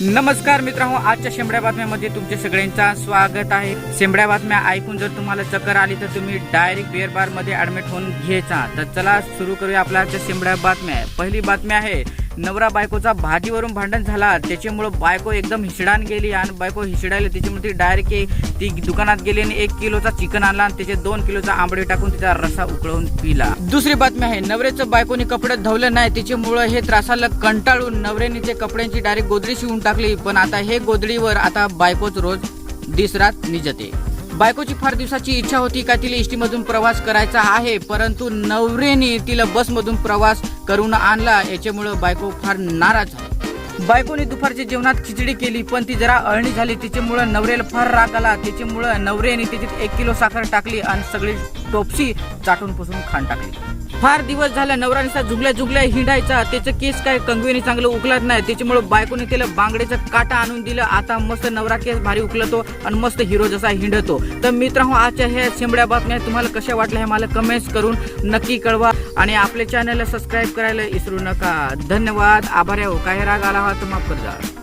नमस्कार मित्रांनो आजच्या शेंबड्या बातम्यामध्ये तुमच्या सगळ्यांचा स्वागत आहे. शेंबड्या बातम्या ऐकून जर तुम्हाला चक्कर आली तर तुम्ही डायरेक्ट बिअर बारमध्ये ऍडमिट होऊन घ्यायचा. तर चला सुरू करूया आपल्या आजच्या शेंबड्या बातम्या. पहिली बातमी आहे नवरा बायकोचा भाजीवरून भांडण झाला. त्याच्यामुळं बायको एकदम हिसडान गेली आणि बायको हिसडायला त्याच्यामुळे ती डायरेक्ट ती दुकानात गेली आणि एक किलोचा चिकन आणला आणि त्याचे दोन किलोचा आंबडे टाकून तिचा रसा उकळून पिला. दुसरी बातमी आहे नवऱ्याचं बायकोने कपडे धवले नाही त्याच्यामुळं हे त्रासाला कंटाळून नवऱ्याने ते कपड्यांची डायरेक्ट गोदडी शिवून टाकली. पण आता हे गोदडीवर आता बायकोच रोज दिसरात निजते. बायकोची फार दिवसाची इच्छा होती का तिला एसटी प्रवास करायचा आहे परंतु नवरेने तिला बसमधून प्रवास करून आणला. याच्यामुळं बायको फार नाराज झाली. बायकोने दुपारच्या जेवणात खिचडी केली पण ती जरा अळणी झाली. तिच्यामुळं नवऱ्याला फार राग आला. त्याच्यामुळं नवऱ्याने त्याच्यात एक किलो साखर टाकली आणि सगळी टोपसी चाटून पुसून खाण टाकली. फार दिवस झाला नवरा जुगल्या झुगल्या झुगल्या हिंडायचा. त्याचं केस काय कंगवेने चांगलं उकलत नाही. त्याच्यामुळे बायकोने त्याला बांगड्याचा काटा आणून दिलं. आता मस्त नवरा केस भारी उकलतो आणि मस्त हिरो जसा हिंडतो. तर मित्रांनो आजच्या ह्या शेंबड्या बातम्या तुम्हाला कशा वाटल्या हे मला कमेंट्स करून नक्की कळवा. आणि आपल्या चॅनलला सबस्क्राईब करायला विसरू नका. धन्यवाद. आभार आहे. हो. काही राग आला हा तर माफ कर